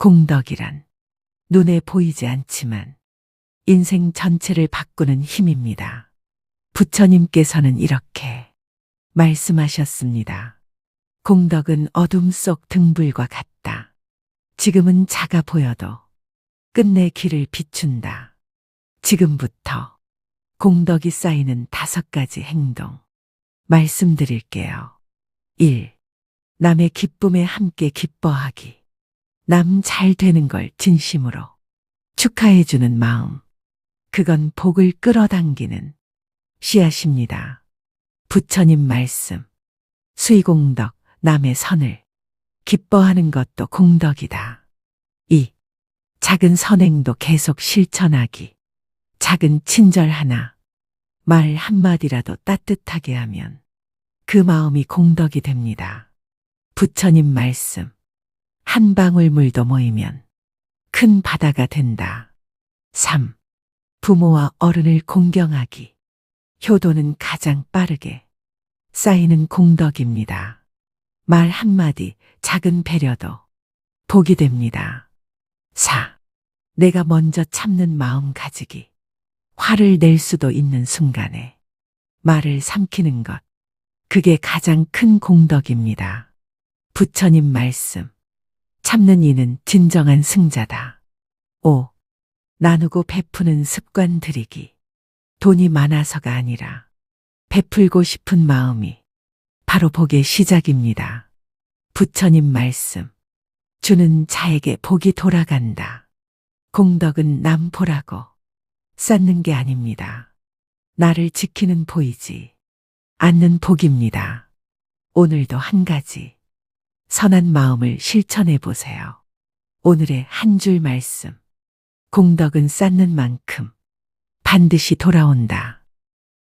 공덕이란 눈에 보이지 않지만 인생 전체를 바꾸는 힘입니다. 부처님께서는 이렇게 말씀하셨습니다. 공덕은 어둠 속 등불과 같다. 지금은 작아 보여도 끝내 길을 비춘다. 지금부터 공덕이 쌓이는 다섯 가지 행동 말씀드릴게요. 1. 남의 기쁨에 함께 기뻐하기. 남 잘 되는 걸 진심으로 축하해주는 마음. 그건 복을 끌어당기는 씨앗입니다. 부처님 말씀. 수의공덕, 남의 선을 기뻐하는 것도 공덕이다. 2. 작은 선행도 계속 실천하기. 작은 친절 하나, 말 한마디라도 따뜻하게 하면 그 마음이 공덕이 됩니다. 부처님 말씀. 한 방울 물도 모이면 큰 바다가 된다. 3. 부모와 어른을 공경하기. 효도는 가장 빠르게 쌓이는 공덕입니다. 말 한마디 작은 배려도 복이 됩니다. 4. 내가 먼저 참는 마음 가지기. 화를 낼 수도 있는 순간에 말을 삼키는 것. 그게 가장 큰 공덕입니다. 부처님 말씀. 참는 이는 진정한 승자다. 5. 나누고 베푸는 습관 들이기. 돈이 많아서가 아니라 베풀고 싶은 마음이 바로 복의 시작입니다. 부처님 말씀. 주는 자에게 복이 돌아간다. 공덕은 남 보라고 쌓는 게 아닙니다. 나를 지키는 보이지 않는 복입니다. 오늘도 한 가지 선한 마음을 실천해 보세요. 오늘의 한 줄 말씀. 공덕은 쌓는 만큼 반드시 돌아온다.